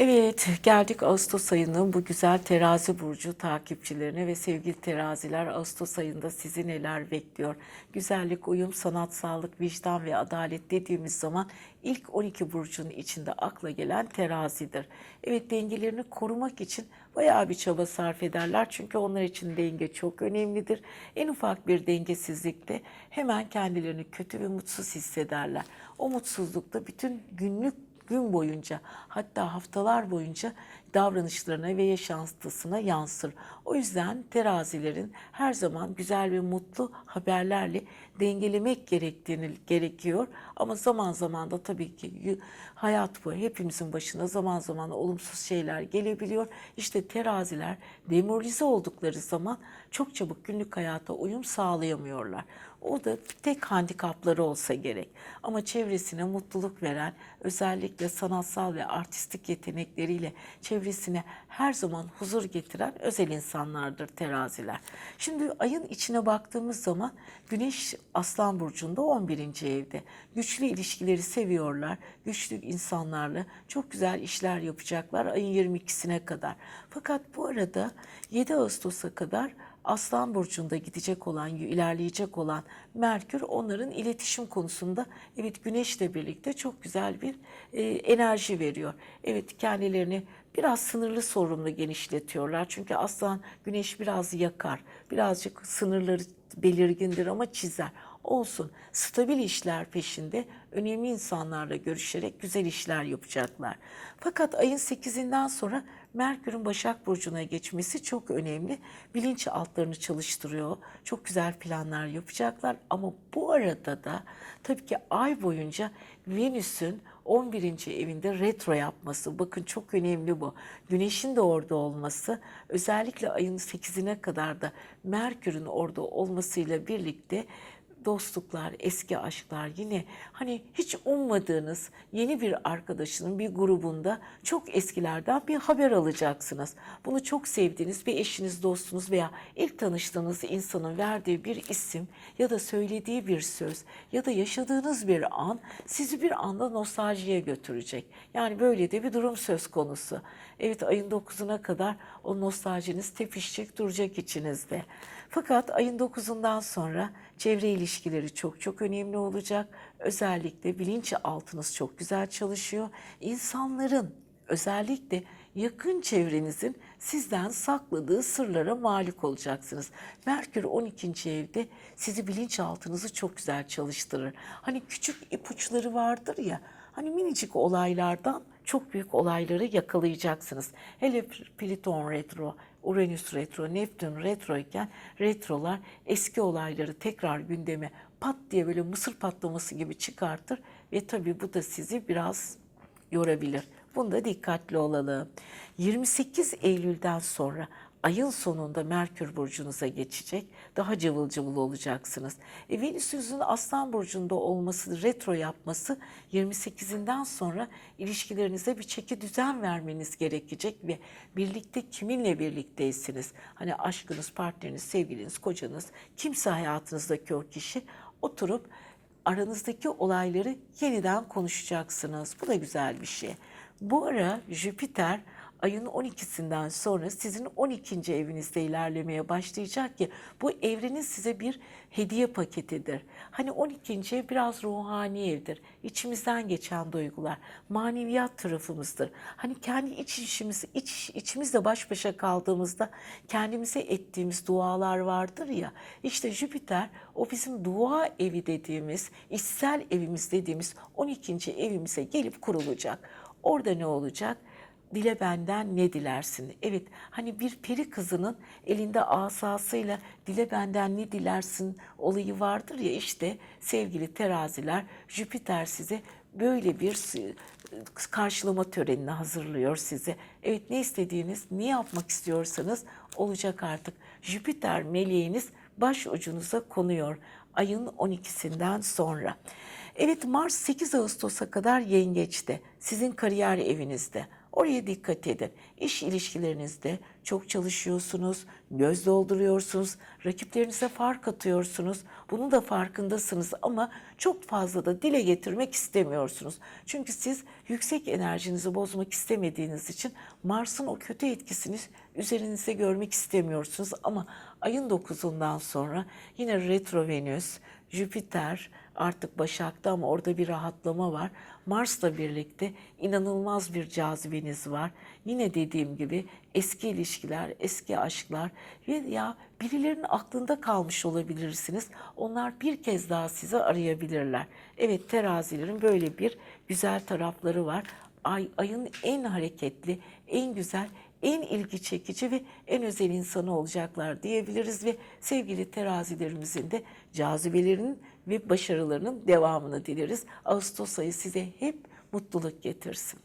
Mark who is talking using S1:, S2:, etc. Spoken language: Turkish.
S1: Evet, geldik Ağustos ayının bu güzel terazi burcu takipçilerine ve sevgili teraziler Ağustos ayında sizi neler bekliyor? Güzellik, uyum, sanatsallık, vicdan ve adalet dediğimiz zaman ilk 12 burcun içinde akla gelen terazidir. Evet, dengelerini korumak için bayağı bir çaba sarf ederler çünkü onlar için denge çok önemlidir. En ufak bir dengesizlikte hemen kendilerini kötü ve mutsuz hissederler. O mutsuzlukta bütün günlük gün boyunca hatta haftalar boyunca davranışlarına ve yaşantısına yansır. O yüzden terazilerin her zaman güzel ve mutlu haberlerle dengelemek gerektiğini gerekiyor. Ama zaman zaman da tabii ki hayat bu. Hepimizin başına zaman zaman olumsuz şeyler gelebiliyor. İşte teraziler demoralize oldukları zaman çok çabuk günlük hayata uyum sağlayamıyorlar. O da tek handikapları olsa gerek. Ama çevresine mutluluk veren, özellikle sanatsal ve artistik yetenekleriyle çevresine her zaman huzur getiren özel insanlardır teraziler. Şimdi ayın içine baktığımız zaman Güneş Aslan Burcu'nda 11. evde. Güçlü ilişkileri seviyorlar. Güçlü insanlarla çok güzel işler yapacaklar ayın 22'sine kadar. Fakat bu arada 7 Ağustos'a kadar Aslan Burcu'nda gidecek olan, ilerleyecek olan Merkür onların iletişim konusunda evet Güneş'le birlikte çok güzel bir e, enerji veriyor. Evet kendilerini biraz sınırlı sorumlu genişletiyorlar. Çünkü Aslan Güneş biraz yakar. Birazcık sınırları belirgindir ama çizer. Olsun. Stabil işler peşinde önemli insanlarla görüşerek güzel işler yapacaklar. Fakat ayın 8'inden sonra Merkür'ün Başak Burcu'na geçmesi çok önemli. Bilinç altlarını çalıştırıyor. Çok güzel planlar yapacaklar. Ama bu arada da tabii ki ay boyunca Venüs'ün 11. evinde retro yapması. Bakın çok önemli bu. Güneşin de orada olması. Özellikle ayın 8'ine kadar da Merkür'ün orada olmasıyla birlikte dostluklar, eski aşklar yine hani hiç ummadığınız yeni bir arkadaşının bir grubunda çok eskilerden bir haber alacaksınız. Bunu çok sevdiğiniz bir eşiniz, dostunuz veya ilk tanıştığınız insanın verdiği bir isim ya da söylediği bir söz ya da yaşadığınız bir an sizi bir anda nostaljiye götürecek. Yani böyle de bir durum söz konusu. Evet ayın 9'una kadar o nostaljiniz tepişecek duracak içinizde. Fakat ayın 9'undan sonra çevre ilişkileri çok çok önemli olacak. Özellikle bilinçaltınız çok güzel çalışıyor. İnsanların özellikle yakın çevrenizin sizden sakladığı sırlara malik olacaksınız. Merkür 12. evde sizi bilinçaltınızı çok güzel çalıştırır. Hani küçük ipuçları vardır ya, hani minicik olaylardan çok büyük olayları yakalayacaksınız. Hele Plüton retro, Uranüs retro, Neptün retro iken retrolar eski olayları tekrar gündeme pat diye böyle mısır patlaması gibi çıkartır ve tabii bu da sizi biraz yorabilir. Bunda dikkatli olalım. 28 Eylül'den sonra ayın sonunda Merkür burcunuza geçecek. Daha cıvıl cıvıl olacaksınız. E, Venüs'ünüzün Aslan burcunda olması, retro yapması 28'inden sonra ilişkilerinize bir çeki düzen vermeniz gerekecek ve birlikte kiminle birlikteysiniz? Hani aşkınız, partneriniz, sevgiliniz, kocanız, kimse hayatınızdaki o kişi oturup aranızdaki olayları yeniden konuşacaksınız. Bu da güzel bir şey. Bu ara Jüpiter ayın 12'sinden sonra sizin 12. evinizde ilerlemeye başlayacak ki bu evrenin size bir hediye paketidir. Hani 12. ev biraz ruhani evdir. İçimizden geçen duygular, maneviyat tarafımızdır. Hani kendi iç işimiz, iç, içimizle baş başa kaldığımızda kendimize ettiğimiz dualar vardır ya. İşte Jüpiter o bizim dua evi dediğimiz, içsel evimiz dediğimiz 12. evimize gelip kurulacak. Orada ne olacak? Dile benden ne dilersin? Evet hani bir peri kızının elinde asasıyla dile benden ne dilersin olayı vardır ya işte sevgili teraziler Jüpiter size böyle bir karşılama törenini hazırlıyor size. Evet ne istediğiniz, ne yapmak istiyorsanız olacak artık. Jüpiter meleğiniz baş ucunuza konuyor ayın 12'sinden sonra. Evet Mars 8 Ağustos'a kadar yengeçte, sizin kariyer evinizde. Oraya dikkat edin. İş ilişkilerinizde çok çalışıyorsunuz, göz dolduruyorsunuz, rakiplerinize fark atıyorsunuz. Bunun da farkındasınız ama çok fazla da dile getirmek istemiyorsunuz. Çünkü siz yüksek enerjinizi bozmak istemediğiniz için Mars'ın o kötü etkisini üzerinizde görmek istemiyorsunuz. Ama ayın 9'undan sonra yine retro Venüs, Jüpiter artık Başak'ta ama orada bir rahatlama var. Mars'la birlikte inanılmaz bir cazibeniz var. Yine dediğim gibi eski ilişkiler, eski aşklar ya birilerinin aklında kalmış olabilirsiniz. Onlar bir kez daha sizi arayabilirler. Evet terazilerin böyle bir güzel tarafları var. Ay, ayın en hareketli, en güzel, en ilgi çekici ve en özel insanı olacaklar diyebiliriz ve sevgili terazilerimizin de cazibelerinin ve başarılarının devamını dileriz. Ağustos ayı size hep mutluluk getirsin.